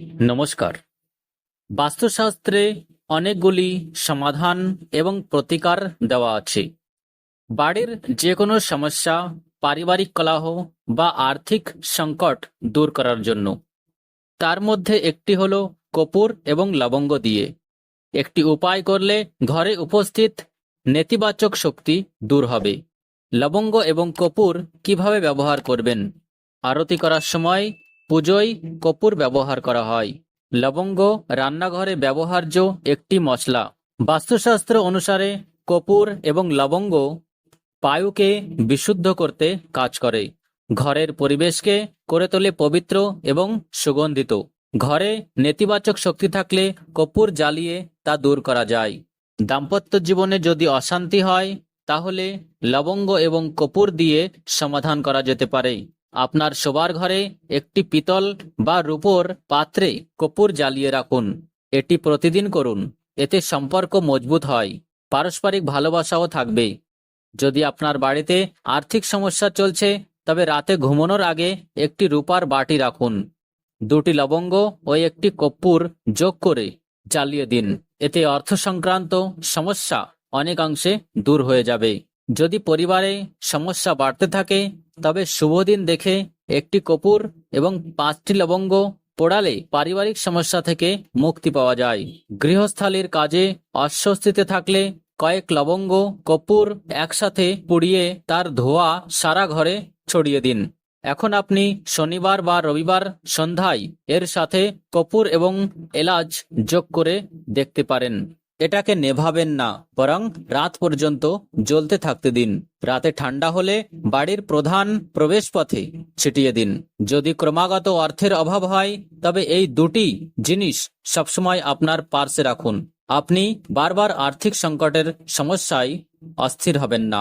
নমস্কার। বাস্তুশাস্ত্রে অনেকগুলি সমাধান এবং প্রতিকার দেওয়া আছে। বাড়ির যে কোনো সমস্যা, পারিবারিক কলহ বা আর্থিক সংকট দূর করার জন্য। তার মধ্যে একটি হলো কপুর এবং লবঙ্গ দিয়ে। একটি উপায় করলে ঘরে উপস্থিত নেতিবাচক শক্তি দূর হবে। লবঙ্গ এবং কপুর কীভাবে ব্যবহার করবেন? আরতি করার সময় পুজোয় কপুর ব্যবহার করা হয়। লবঙ্গ, রান্নাঘরে ব্যবহার্য একটি মশলা। বাস্তুশাস্ত্র অনুসারে কপুর এবং লবঙ্গ পায়ুকে বিশুদ্ধ করতে কাজ করে। ঘরের পরিবেশকে করে তোলে পবিত্র এবং সুগন্ধিত। ঘরে নেতিবাচক শক্তি থাকলে কপুর জ্বালিয়ে তা দূর করা যায়। দাম্পত্য জীবনে যদি অশান্তি হয়, তাহলে লবঙ্গ এবং কপুর দিয়ে সমাধান করা যেতে পারে। আপনার শোবার ঘরে একটি পিতল বা রূপোর পাত্রে কপুর জ্বালিয়ে রাখুন। এটি প্রতিদিন করুন। এতে সম্পর্ক মজবুত হয়। পারস্পরিক ভালোবাসাও থাকবে। যদি আপনার বাড়িতে আর্থিক সমস্যা চলছে, তবে রাতে ঘুমানোর আগে একটি রূপার বাটি রাখুন। দুটি লবঙ্গ ও একটি কর্পূর যোগ করে জ্বালিয়ে দিন। এতে অর্থ সংক্রান্ত সমস্যা অনেকাংশে দূর হয়ে যাবে। যদি পরিবারে সমস্যা বাড়তে থাকে তবে শুভ দিন দেখে একটি কপুর এবং পাঁচটি লবঙ্গ পোড়ালে পারিবারিক সমস্যা থেকে মুক্তি পাওয়া যায়। গৃহস্থালির কাজে অস্বস্তিতে থাকলে কয়েক লবঙ্গ কপুর একসাথে পুড়িয়ে তার ধোঁয়া সারা ঘরে ছড়িয়ে দিন। এখন আপনি শনিবার বা রবিবার সন্ধ্যায় এর সাথে কপুর এবং এলাচ যোগ করে দেখতে পারেন। এটাকে নেভাবেন না, বরং রাত পর্যন্ত জ্বলতে থাকতে দিন। রাতে ঠান্ডা হলে বাড়ির প্রধান প্রবেশপথে ছিটিয়ে দিন। যদি ক্রমাগত অর্থের অভাব হয়, তবে এই দুটি জিনিস সবসময় আপনার পার্শ্বে রাখুন। আপনি বারবার আর্থিক সংকটের সমস্যায় অস্থির হবেন না।